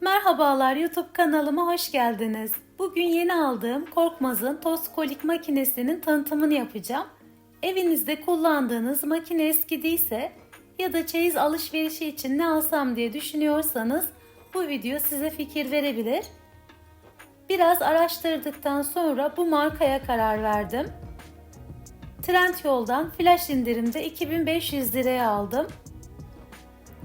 Merhabalar YouTube kanalıma hoş geldiniz. Bugün yeni aldığım Korkmaz'ın tost kolik makinesinin tanıtımını yapacağım. Evinizde kullandığınız makine eskidiyse ya da çeyiz alışverişi için ne alsam diye düşünüyorsanız bu video size fikir verebilir. Biraz araştırdıktan sonra bu markaya karar verdim. Trendyol'dan flash indirimde 2500 liraya aldım.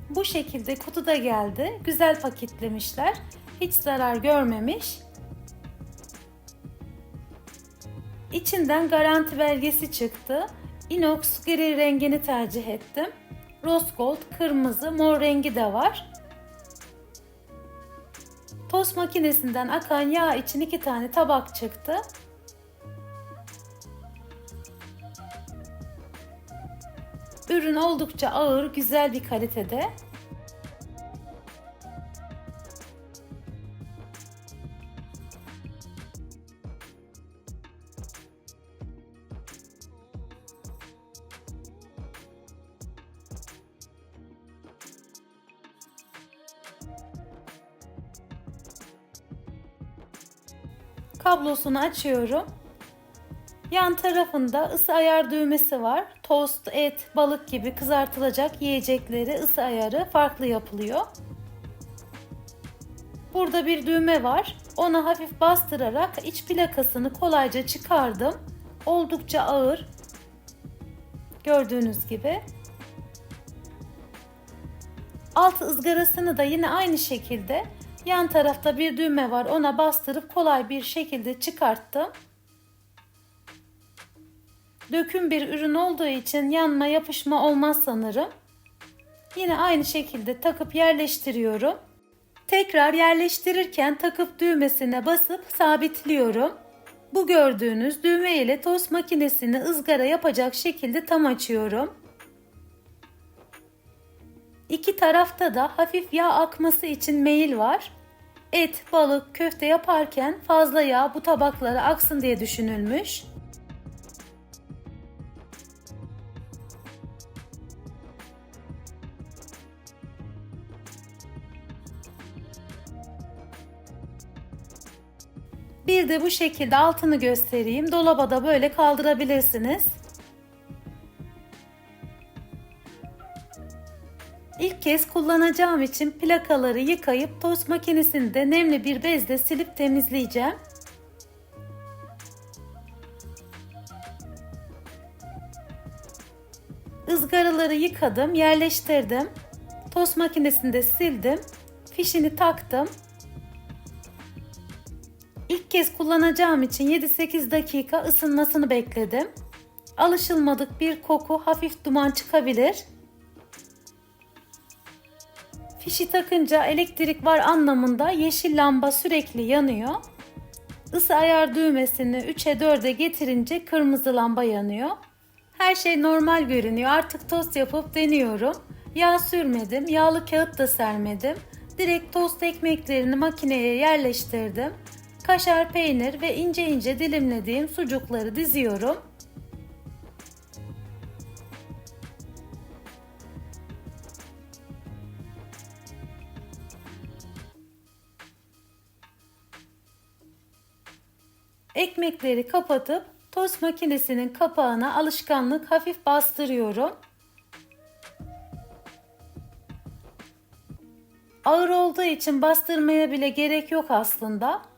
Bu şekilde kutuda geldi. Güzel paketlemişler. Hiç zarar görmemiş. İçinden garanti belgesi çıktı. Inox gri rengini tercih ettim. Rose gold, kırmızı, mor rengi de var. Tost makinesinden akan yağ için iki tane tabak çıktı. Ürün oldukça ağır, güzel bir kalitede. Kablosunu açıyorum. Yan tarafında ısı ayar düğmesi var. Tost, et, balık gibi kızartılacak yiyecekleri ısı ayarı farklı yapılıyor. Burada bir düğme var. Ona hafif bastırarak iç plakasını kolayca çıkardım. Oldukça ağır. Gördüğünüz gibi. Alt ızgarasını da yine aynı şekilde yan tarafta bir düğme var. Ona bastırıp kolay bir şekilde çıkarttım. Döküm bir ürün olduğu için yanma yapışma olmaz sanırım. Yine aynı şekilde takıp yerleştiriyorum. Tekrar yerleştirirken takıp düğmesine basıp sabitliyorum. Bu gördüğünüz düğme ile tost makinesini ızgara yapacak şekilde tam açıyorum. İki tarafta da hafif yağ akması için meyil var. Et, balık, köfte yaparken fazla yağ bu tabaklara aksın diye düşünülmüş. Bir de bu şekilde altını göstereyim. Dolaba da böyle kaldırabilirsiniz. İlk kez kullanacağım için plakaları yıkayıp tost makinesinde nemli bir bezle silip temizleyeceğim. Izgaraları yıkadım, yerleştirdim. Tost makinesinde sildim. Fişini taktım. İlk kez kullanacağım için 7-8 dakika ısınmasını bekledim. Alışılmadık bir koku, hafif duman çıkabilir. Fişi takınca elektrik var anlamında yeşil lamba sürekli yanıyor. Isı ayar düğmesini 3'e 4'e getirince kırmızı lamba yanıyor. Her şey normal görünüyor. Artık tost yapıp deniyorum. Yağ sürmedim, yağlı kağıt da sermedim. Direkt tost ekmeklerini makineye yerleştirdim. Kaşar peynir ve ince ince dilimlediğim sucukları diziyorum. Ekmekleri kapatıp tost makinesinin kapağına alışkanlık hafif bastırıyorum. Ağır olduğu için bastırmaya bile gerek yok aslında.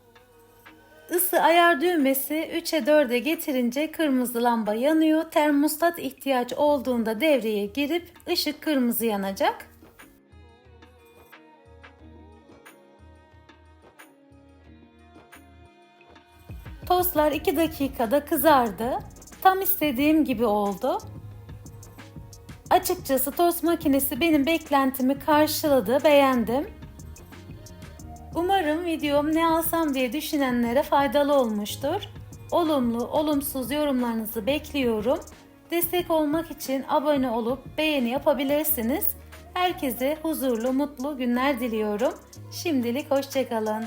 Isı ayar düğmesi 3'e 4'e getirince kırmızı lamba yanıyor. Termostat ihtiyaç olduğunda devreye girip ışık kırmızı yanacak. Tostlar 2 dakikada kızardı. Tam istediğim gibi oldu. Açıkçası tost makinesi benim beklentimi karşıladı, beğendim. Umarım videom ne alsam diye düşünenlere faydalı olmuştur. Olumlu, olumsuz yorumlarınızı bekliyorum. Destek olmak için abone olup beğeni yapabilirsiniz. Herkese huzurlu, mutlu günler diliyorum. Şimdilik hoşçakalın.